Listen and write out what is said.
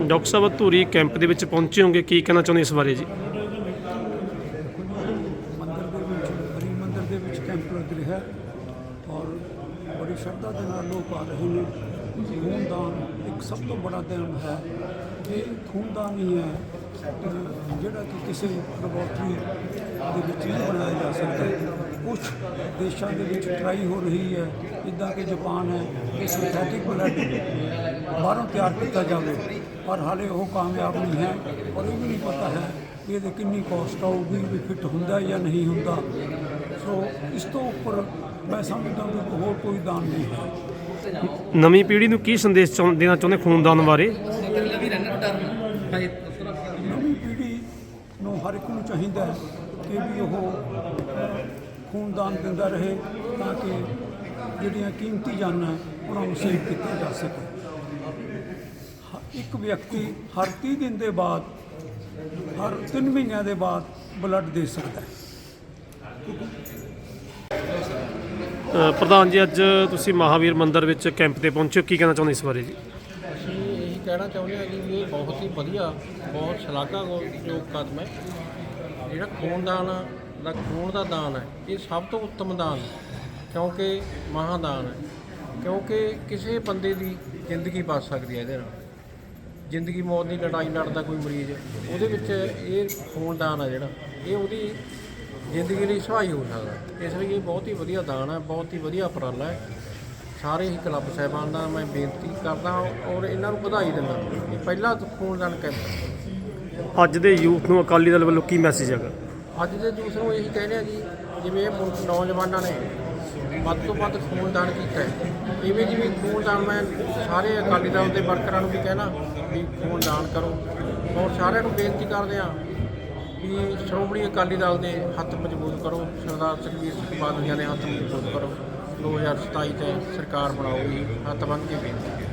Doctor ਸਾਹਿਬ Dhuri camp ਦੇ ਵਿੱਚ ਪਹੁੰਚੇ ਹੋਗੇ, ਕੀ ਕਹਿਣਾ ਚਾਹੁੰਦੇ ਇਸ ਬਾਰੇ ਜੀ? ਮੰਦਰ ਦੇ ਵਿੱਚ ਹਰੀ ਮੰਦਰ ਦੇ ਵਿੱਚ ਕੈਂਪ ਲੱਗ ਰਿਹਾ ਔਰ ਬੜੀ ਸ਼ਰਧਾ ਦੇ ਨਾਲ ਲੋਕ ਆ ਰਹੇ ਨੇ। ਖੂਨਦਾਨ ਇੱਕ ਸਭ ਤੋਂ ਬੜਾ ਦਾਨ ਹੈ। ਇਹ ਖੂਨਦਾਨ ਹੀ ਹੈ ਜਿਹੜਾ ਕਿ ਕਿਸੇ ਲੈਬੋਰਟਰੀ ਦੇ ਵਿੱਚ ਨਹੀਂ ਬਣਾਇਆ ਜਾ ਸਕਦਾ। ਕੁਝ ਦੇਸ਼ਾਂ ਦੇ ਵਿੱਚ ਟਰਾਈ ਹੋ ਰਹੀ ਹੈ। ਜਿੱਦਾਂ ਕਿ ਜਾਪਾਨ ਹੈ ਕਿ ਸਿੰਥੈਟਿਕ ਬਲੱਡ ਬਾਹਰੋਂ ਤਿਆਰ ਕੀਤਾ ਜਾਵੇ। ਪਰ ਹਾਲੇ ਉਹ ਕਾਮਯਾਬ ਨਹੀਂ ਹੈ। ਔਰ ਇਹ ਵੀ ਨਹੀਂ ਪਤਾ ਹੈ ਕਿ ਇਹਦੇ ਕਿੰਨੀ ਕਾਸਟ ਆਊਗੀ ਵੀ ਫਿੱਟ ਹੁੰਦਾ ਜਾਂ ਨਹੀਂ ਹੁੰਦਾ। ਸੋ ਇਸ ਤੋਂ ਉੱਪਰ ਮੈਂ ਸਮਝਦਾ ਵੀ ਹੋਰ ਕੋਈ ਦਾਨ ਨਹੀਂ ਹੈ। ਨਵੀਂ ਪੀੜ੍ਹੀ ਨੂੰ ਕੀ ਸੰਦੇਸ਼ ਦੇਣਾ ਚਾਹੁੰਦੇ ਖੂਨਦਾਨ ਬਾਰੇ? ਨਵੀਂ ਪੀੜ੍ਹੀ ਨੂੰ ਹਰ ਇੱਕ ਨੂੰ ਚਾਹੀਦਾ ਹੈ ਕਿ ਵੀ ਉਹ ਖੂਨਦਾਨ ਦਿੰਦਾ ਰਹੇ ਤਾਂ ਕਿ ਜਿਹੜੀਆਂ ਕੀਮਤੀ ਜਾਨਾਂ ਉਹਨਾਂ ਨੂੰ ਸੇਵ ਕੀਤਾ ਜਾ ਸਕੇ। ਇੱਕ ਵਿਅਕਤੀ ਹਰ 30 ਦਿਨ ਦੇ ਬਾਅਦ ਹਰ 3 ਮਹੀਨਿਆਂ ਦੇ ਬਾਅਦ ਬਲੱਡ ਦੇ ਸਕਦਾ ਹੈ। ਪ੍ਰਧਾਨ ਜੀ ਅੱਜ ਤੁਸੀਂ ਮਹਾਵੀਰ ਮੰਦਿਰ ਵਿੱਚ ਕੈਂਪ ਤੇ ਪਹੁੰਚੇ ਹੋ। ਕੀ ਕਹਿਣਾ ਚਾਹੁੰਦੇ ਇਸ ਬਾਰੇ ਜੀ? ਅਸੀਂ ਇਹੀ ਕਹਿਣਾ ਚਾਹੁੰਦੇ ਹਾਂ ਕਿ ਇਹ ਬਹੁਤ ਹੀ ਵਧੀਆ ਬਹੁਤ ਸ਼ਲਾਘਾਯੋਗ ਕਦਮ ਹੈ। ਜਿਹੜਾ ਖੂਨਦਾਨ ਦਾ ਖੂਨ ਦਾ ਦਾਨ ਹੈ ਇਹ ਸਭ ਤੋਂ ਉੱਤਮ ਦਾਨ ਹੈ ਕਿਉਂਕਿ ਮਹਾਦਾਨ ਹੈ। ਕਿਉਂਕਿ ਕਿਸੇ ਬੰਦੇ ਦੀ ਜ਼ਿੰਦਗੀ ਬਚ ਸਕਦੀ ਹੈ ਇਹਦੇ ਨਾਲ। ਜ਼ਿੰਦਗੀ ਮੌਤ ਦੀ ਲੜਾਈ ਲੜਦਾ ਕੋਈ ਮਰੀਜ਼, ਉਹਦੇ ਵਿੱਚ ਇਹ ਖੂਨਦਾਨ ਹੈ ਜਿਹੜਾ, ਇਹ ਉਹਦੀ ਜ਼ਿੰਦਗੀ ਲਈ ਸਹਾਈ ਹੋ ਸਕਦਾ। ਇਸ ਲਈ ਇਹ ਬਹੁਤ ਹੀ ਵਧੀਆ ਦਾਨ ਹੈ ਬਹੁਤ ਹੀ ਵਧੀਆ ਉਪਰਾਲਾ ਹੈ। ਸਾਰੇ ਹੀ ਕਲੱਬ ਸਾਹਿਬਾਨ ਦਾ ਮੈਂ ਬੇਨਤੀ ਕਰਦਾ ਔਰ ਇਹਨਾਂ ਨੂੰ ਵਧਾਈ ਦਿੰਦਾ ਇਹ ਪਹਿਲਾ ਖੂਨਦਾਨ ਕੈਂਪ ਅੱਜ ਦੇ ਯੂਥ ਨੂੰ ਅਕਾਲੀ ਦਲ ਵੱਲੋਂ ਕੀ ਮੈਸੇਜ ਹੈਗਾ? ਅੱਜ ਦੇ ਯੂਥ ਨੂੰ ਇਹੀ ਕਹਿੰਦੇ ਆ ਜੀ, ਜਿਵੇਂ ਇਹ ਮੁੰ- ਨੌਜਵਾਨਾਂ ਨੇ ਵੱਧ ਤੋਂ ਵੱਧ ਖੂਨਦਾਨ ਕੀਤਾ ਹੈ। ਇਵੇਂ ਜਿਵੇਂ ਖੂਨਦਾਨ ਮੈਂ ਸਾਰੇ ਅਕਾਲੀ ਦਲ ਦੇ ਵਰਕਰਾਂ ਨੂੰ ਵੀ ਕਹਿਣਾ ਵੀ ਖੂਨਦਾਨ ਕਰੋ। ਔਰ ਸਾਰਿਆਂ ਨੂੰ ਬੇਨਤੀ ਕਰਦੇ ਆ ਵੀ ਸ਼੍ਰੋਮਣੀ ਅਕਾਲੀ ਦਲ ਦੇ ਹੱਥ ਮਜ਼ਬੂਤ ਕਰੋ। ਸਰਦਾਰ ਸੁਖਬੀਰ ਸਿੰਘ ਬਾਦਲ ਜੀ ਦੇ ਹੱਥ ਮਜ਼ਬੂਤ ਕਰੋ। 2027 ਤੇ ਸਰਕਾਰ ਬਣਾਓਗੀ ਹੱਥ ਬੰਨ੍ਹ ਕੇ ਬੇਨਤੀ